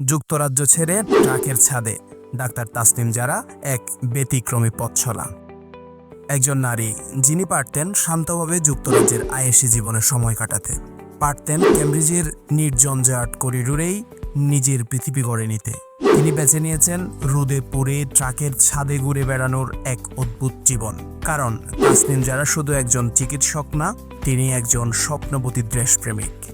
যুক্তরাজ্য ছেড়ে ট্রাকের ছাদে। ডাক্তার তাসনিম যারা এক ব্যতিক্রমী পথছলা একজন নারী, যিনি পারতেন শান্তভাবে যুক্তরাজ্যের আয়েসি জীবনে সময় কাটাতে। পারতেন কেমব্রিজের নির্জঞ্জাট করিডোরেই নিজের পৃথিবী গড়ে নিতে। তিনি বেছে নিয়েছেন রোদে পুড়ে ট্রাকের ছাদে ঘুরে বেড়ানোর এক অদ্ভুত জীবন। কারণ তাসনিম যারা শুধু একজন চিকিৎসক না, তিনি একজন স্বপ্নবতী দেশপ্রেমিক।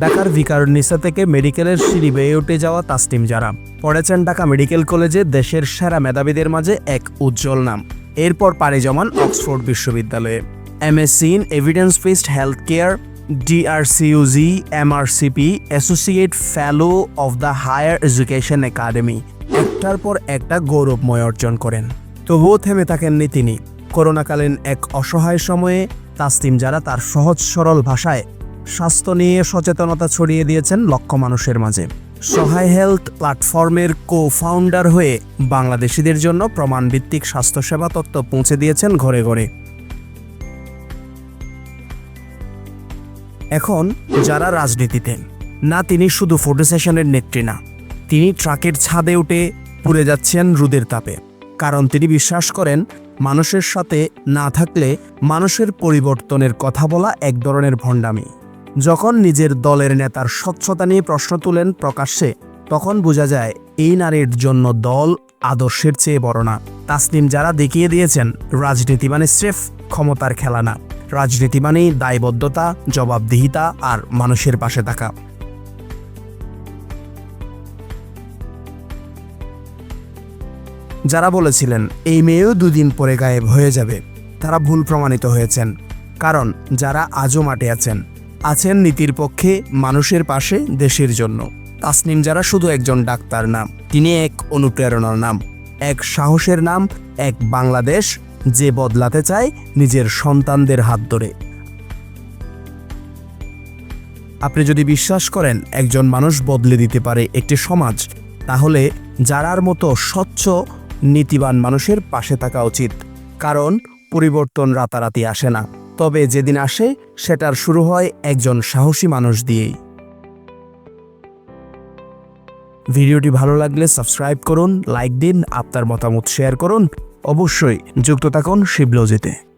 ঢাকার ভিকারুন্নিসা থেকে মেডিকেলের সিঁড়ি বেয়ে উঠে যাওয়া তাসনিম যারা পড়েছেন ঢাকা মেডিকেল কলেজে দেশের সেরা মেধাবীদের মাঝে এক উজ্জ্বল নাম। এরপর পাড়ি জমান অক্সফোর্ড বিশ্ববিদ্যালয়ে। MSc in evidence based health care DRCOG MRCP, associate fellow of the higher education academy. একটার পর একটা গৌরবময় অর্জন করেন। তবুও থেমে থাকেননি তিনি। করোনাকালীন এক অসহায় সময়ে তাসনিম যারা তার সহজ সরল ভাষায় স্বাস্থ্য নিয়ে সচেতনতা ছড়িয়ে দিয়েছেন লক্ষ মানুষের মাঝে। সহায় হেলথ প্ল্যাটফর্মের কো ফাউন্ডার হয়ে বাংলাদেশিদের জন্য প্রমাণভিত্তিক স্বাস্থ্যসেবা তত্ত্ব পৌঁছে দিয়েছেন ঘরে ঘরে। এখন যারা রাজনীতিতে, না তিনি শুধু ফটো সেশনের নেত্রী না, তিনি ট্রাকের ছাদে উঠে পুড়ে যাচ্ছেন রুদের তাপে। কারণ তিনি বিশ্বাস করেন, মানুষের সাথে না থাকলে মানুষের পরিবর্তনের কথা বলা এক ধরনের ভণ্ডামি। যখন নিজের দলের নেতার স্বচ্ছতা নিয়ে প্রশ্ন তুলেন প্রকাশ্যে, তখন বোঝা যায় এই নারীর জন্য দল আদর্শের চেয়ে বড় না। তাসনিম যারা দেখিয়ে দিয়েছেন, রাজনীতি মানে স্রেফ ক্ষমতার খেলা না। রাজনীতি মানেই দায়বদ্ধতা, জবাবদিহিতা আর মানুষের পাশে থাকা। যারা বলেছিলেন, এই মেয়েও দুদিন পরে গায়েব হয়ে যাবে, তারা ভুল প্রমাণিত হয়েছেন। কারণ যারা আজও মাঠে আছেন আছেন নীতির পক্ষে, মানুষের পাশে, দেশের জন্য। তাসনিম যারা শুধু একজন ডাক্তার নাম, তিনি এক অনুপ্রেরণার নাম। এক সাহসের নাম, এক বাংলাদেশ যে বদলাতে চায় নিজের সন্তানদের হাত ধরে। আপনি যদি বিশ্বাস করেন একজন মানুষ বদলে দিতে পারে একটি সমাজ, তাহলে যারার মতো স্বচ্ছ, নীতিবান মানুষের পাশে থাকা উচিত, কারণ পরিবর্তন রাতারাতি আসে না। তবে যেদিন আসে, সেটার শুরু হয় একজন সাহসী মানুষ দিয়েই। ভিডিওটি ভালো লাগলে সাবস্ক্রাইব করুন, লাইক দিন, আপনার মতামত শেয়ার করুন। অবশ্যই যুক্ত থাকুন শিবলজিতে।